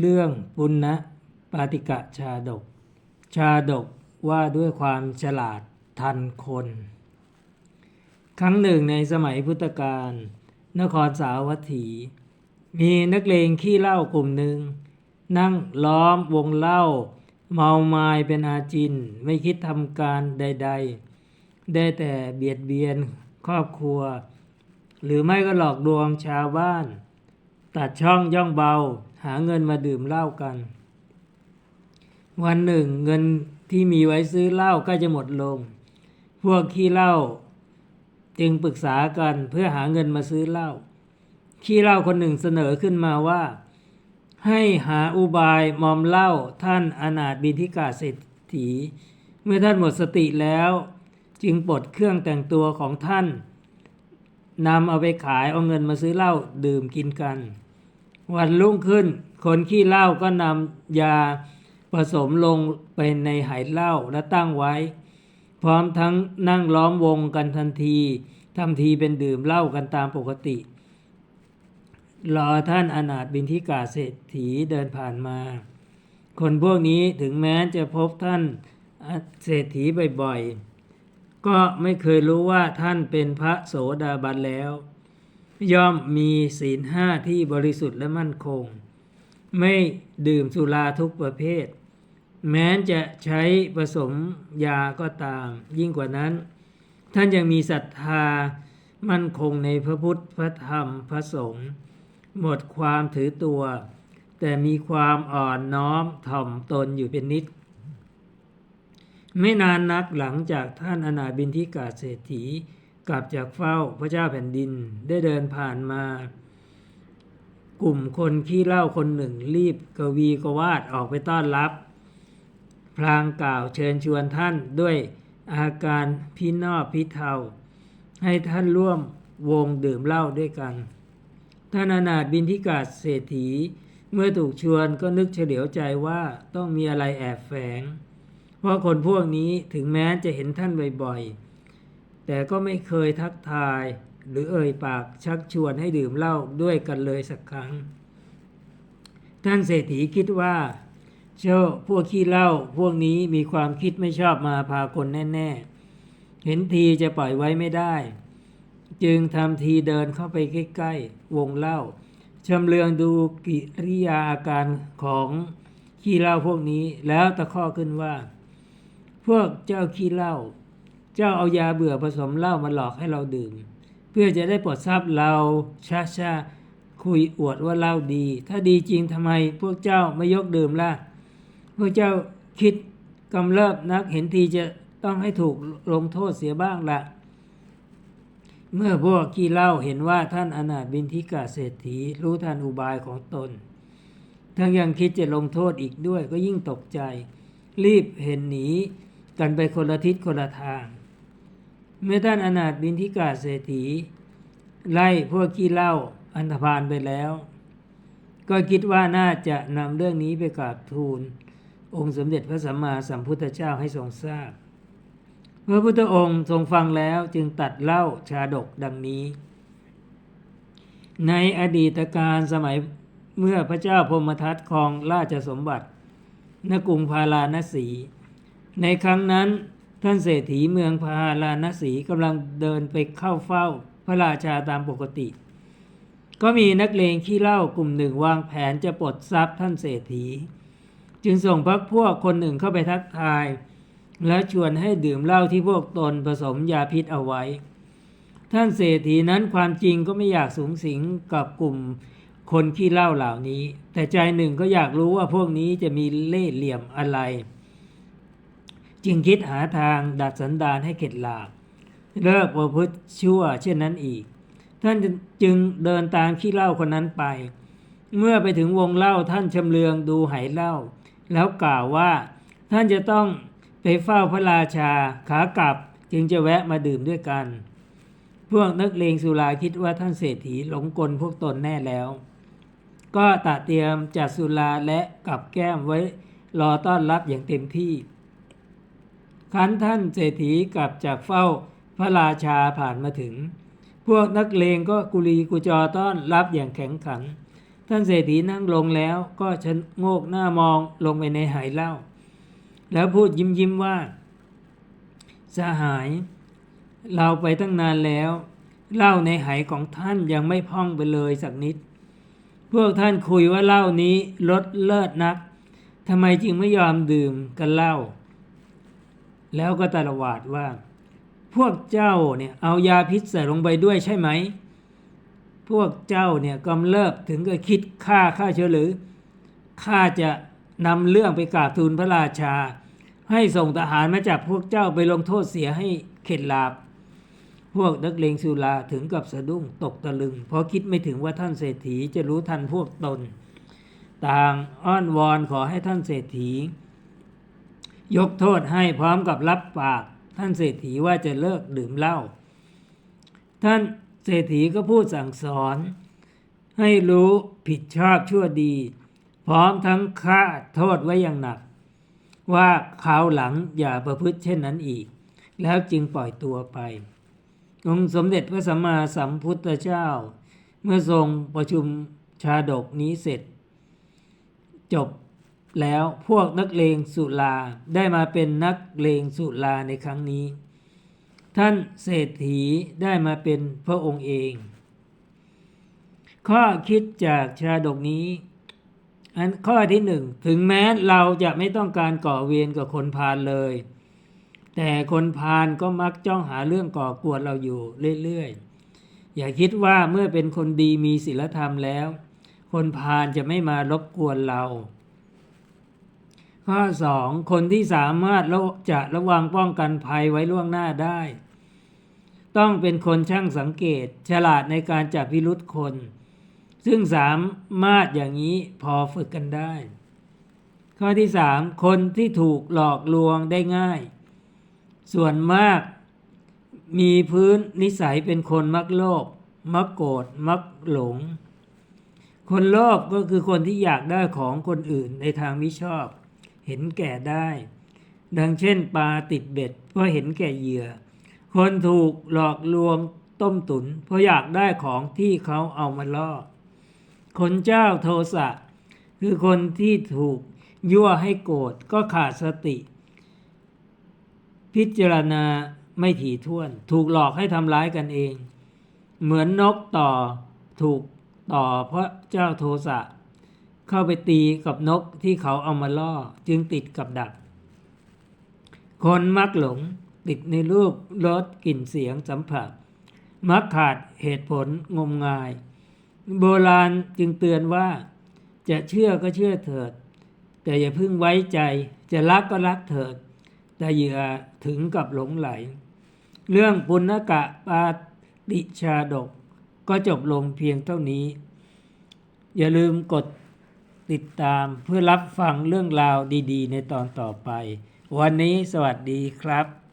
เรื่องปุณณปาติกะชาดก ชาดกว่าด้วยความฉลาดทันคน ครั้งหนึ่งในสมัยพุทธกาลนครสาวัตถี มีนักเลงขี้เหล้ากลุ่มหนึ่ง นั่งล้อมวงเหล้าเมาไม้เป็นอาจินไม่คิดทำการใด ๆ ได้แต่เบียดเบียนครอบครัว หรือไม่ก็หลอกลวงชาวบ้าน ตัดช่องย่องเบา หาเงินมาดื่มเหล้ากัน วันหนึ่งเงินที่มีไว้ซื้อเหล้ากล้จะหมดลง พวกขี้เหล้าจึงปรึกษากันเพื่อหาเงินมาซื้อเหล้าขี้เหล้าคนหนึ่งเสนอขึ้นมาว่า ให้หาอุบายมอมเหล้าท่านอนาถบินทิกาเศรษฐี เมื่อท่านหมดสติแล้ว จึงปลดเครื่องแต่งตัวของท่านนำเอาไปขายเอาเงินมาซื้อเหล้าดื่มกินกัน วันรุ่งขึ้น คนขี้เหล้าก็นำยาผสมลงไปในไหเหล้าและตั้งไว้ พร้อมทั้งนั่งล้อมวงกันทันทีทำทีเป็นดื่มเหล้ากันตามปกติ รอท่านอนาถบินทิกาเศรษฐีเดินผ่านมา คนพวกนี้ถึงแม้จะพบท่านเศรษฐีบ่อยๆ ก็ไม่เคยรู้ว่าท่านเป็นพระโสดาบันแล้ว ย่อมมีศีลห้าที่บริสุทธิ์และมั่นคง ไม่ดื่มสุราทุกประเภท แม้จะใช้ผสมยาก็ตาม ยิ่งกว่านั้น ท่านยังมีศรัทธามั่นคงในพระพุทธพระธรรมพระสงฆ์หมดความถือตัว แต่มีความอ่อนน้อมถ่อมตนอยู่เป็นนิด ไม่นานนักหลังจากท่านอนาบินทิกาเศรษฐี กลับจากเฝ้าพระเจ้าแผ่นดินได้เดินผ่านมา กลุ่มคนขี้เหล้าคนหนึ่งรีบกวีกวาดออกไปต้อนรับ พลางกล่าวเชิญชวนท่านด้วยอาการพินอบพิเทาให้ท่านร่วมวงดื่มเหล้าด้วยกัน ท่านอนาถบินทิกาเศรษฐี เมื่อถูกชวนก็นึกเฉลียวใจว่าต้องมีอะไรแอบแฝง เพราะคนพวกนี้ถึงแม้จะเห็นท่านบ่อยๆ แต่ก็ไม่เคยทักทายหรือเอ่ยปากชักชวนให้ดื่มเหล้าด้วยกันเลยสักครั้ง ท่านเศรษฐีคิดว่าเจ้าพวกขี้เหล้าพวกนี้มีความคิดไม่ชอบมาพาคนแน่ๆ เห็นทีจะปล่อยไว้ไม่ได้ จึงทำทีเดินเข้าไปใกล้ๆ วงเหล้าชำเลืองดูกิริยาอาการของขี้เหล้าพวกนี้แล้วตะข้อขึ้นว่า พวกเจ้าขี้เหล้า เจ้าเอายาเบื่อผสมเหล้ามาหลอกให้เราดื่ม เพื่อจะได้ปลดทรัพย์เราชาชาคุยอวดว่าเหล้าดี ถ้าดีจริงทำไมพวกเจ้าไม่ยกดื่มล่ะ พวกเจ้าคิดกำเริบนักเห็นทีจะต้องให้ถูกลงโทษเสียบ้างละเมื่อพวกขี้เหล้าเห็นว่าท่านอนาถบินทิกาเศรษฐีรู้ทันอุบายของตน ทั้งยังคิดจะลงโทษอีกด้วยก็ยิ่งตกใจ รีบเห็นหนีกันไปคนละทิศคนละทาง เมื่อท่านอนาถบินทิกาเศรษฐี ไล่พวกขี้เหล้าอันธพาลไปแล้ว ก็คิดว่าน่าจะนำเรื่องนี้ไปกราบทูล องค์สมเด็จพระสัมมาสัมพุทธเจ้าให้ทรงทราบพระพุทธองค์ทรงฟังแล้วจึงตัดเล่าชาดกดังนี้ ในอดีตการสมัยเมื่อพระเจ้าพมทัตครองราชสมบัติณกรุงพาราณสี ในครั้งนั้น ท่านเศรษฐีเมืองพาราณสีกำลังเดินไปเข้าเฝ้าพระราชาตามปกติ ก็มีนักเลงขี้เหล้ากลุ่มหนึ่งวางแผนจะปลดทรัพย์ท่านเศรษฐี จึงส่งพักพวกคนหนึ่งเข้าไปทักทาย และชวนให้ดื่มเหล้าที่พวกตนผสมยาพิษเอาไว้ ท่านเศรษฐีนั้นความจริงก็ไม่อยากสูงสิงกับกลุ่มคนขี้เหล้าเหล่านี้ แต่ใจหนึ่งก็อยากรู้ว่าพวกนี้จะมีเล่ห์เหลี่ยมอะไร จึงคิดหาทางดัดสันดานให้เข็ดหลาบเลิกประพฤติชั่วเช่นนั้นอีก ท่านจึงเดินตามขี้เล้าคนนั้นไป เมื่อไปถึงวงเล้าท่านชำเลืองดูไหเล้าแล้วกล่าวว่า ท่านจะต้องไปเฝ้าพระราชาขากลับจึงจะแวะมาดื่มด้วยกัน พวกนักเลงสุราคิดว่าท่านเศรษฐีหลงกลพวกตนแน่แล้ว ก็ตะเตรียมจัดสุราและกับแก้มไว้รอต้อนรับอย่างเต็มที่ คันท่านเศรษฐีกลับจากเฝ้าพระราชาผ่านมาถึง พวกนักเลงก็กุลีกุจอต้อนรับอย่างแข็งขัน ท่านเศรษฐีนั่งลงแล้วก็ชะโงกหน้ามองลงไปในหายเหล้าแล้วพูดยิ้มยิ้มว่า สหาย เราไปตั้งนานแล้วเหล้าในหายของท่านยังไม่พ่องไปเลยสักนิด พวกท่านคุยว่าเหล้านี้ลดเลิศนักทำไมจึงไม่ยอมดื่มกันเหล้า แล้วก็ตะละวาดว่า พวกเจ้าเนี่ยเอายาพิษใส่ลงไปด้วยใช่ไหม พวกเจ้าเนี่ยกำเริบถึงกับคิดฆ่าข้าเชียวหรือข้าจะนำเรื่องไปกราบทูลพระราชา ให้ส่งทหารมาจับพวกเจ้าไปลงโทษเสียให้เข็ดหลาบ พวกนักเลงสุราถึงกับสะดุ้งตกตะลึง เพราะคิดไม่ถึงว่าท่านเศรษฐีจะรู้ทันพวกตน ต่างอ้อนวอนขอให้ท่านเศรษฐี ยกโทษให้พร้อมกับรับปาก ท่านเศรษฐีว่าจะเลิกดื่มเหล้าท่านเศรษฐีก็พูดสั่งสอน ให้รู้ผิดชอบชั่วดี พร้อมทั้งค่าโทษไว้อย่างหนัก ว่าคราวหลังอย่าประพฤติเช่นนั้นอีก แล้วจึงปล่อยตัวไป องค์สมเด็จพระสัมมาสัมพุทธเจ้า เมื่อทรงประชุมชาดกนี้เสร็จ จบ แล้วพวกนักเลงสุราได้มาเป็นนักเลงสุราในครั้งนี้ ท่านเศรษฐีได้มาเป็นพระองค์เอง ข้อคิดจากชาดกนี้ อันข้อที่หนึ่งถึงแม้เราจะไม่ต้องการก่อเวรกับคนพาลเลย แต่คนพาลก็มักจ้องหาเรื่องก่อกวนเราอยู่เรื่อยๆ อย่าคิดว่าเมื่อเป็นคนดีมีศีลธรรมแล้ว คนพาลจะไม่มารบกวนเรา ข้อสองคนที่สามารถจะระวังป้องกันภัยไว้ล่วงหน้าได้ ต้องเป็นคนช่างสังเกต ฉลาดในการจับพิรุษคน ซึ่งสามารถอย่างนี้พอฝึกกันได้ ข้อที่สามคนที่ถูกหลอกลวงได้ง่าย ส่วนมากมีพื้นนิสัยเป็นคนมักโลภมักโกรธมักหลง คนโลภก็คือคนที่อยากได้ของคนอื่นในทางมิชอบ เห็นแก่ได้ ดังเช่นปลาติดเบ็ดเพราะเห็นแก่เหยื่อ คนถูกหลอกลวงต้มตุนเพราะอยากได้ของที่เขาเอามาล่อ คนเจ้าโทสะคือคนที่ถูกยั่วให้โกรธก็ขาดสติ พิจารณาไม่ถี่ถ้วน ถูกหลอกให้ทำร้ายกันเอง เหมือนนกต่อถูกต่อเพราะเจ้าโทสะ เข้าไปตีกับนกที่เขาเอามาล่อจึงติดกับดัก คนมักหลงติดในรูปรสกลิ่นเสียงสัมผัส มักขาดเหตุผลงมงาย โบราณจึงเตือนว่า จะเชื่อก็เชื่อเถิด แต่อย่าพิ่งไว้ใจ จะรักก็รักเถิด แต่อย่าถึงกับหลงไหล เรื่องปุณกะปาติชาดกก็จบลงเพียงเท่านี้ อย่าลืมกด ติดตามเพื่อรับฟังเรื่องราวดี ๆ ในตอนต่อไป วันนี้สวัสดีครับ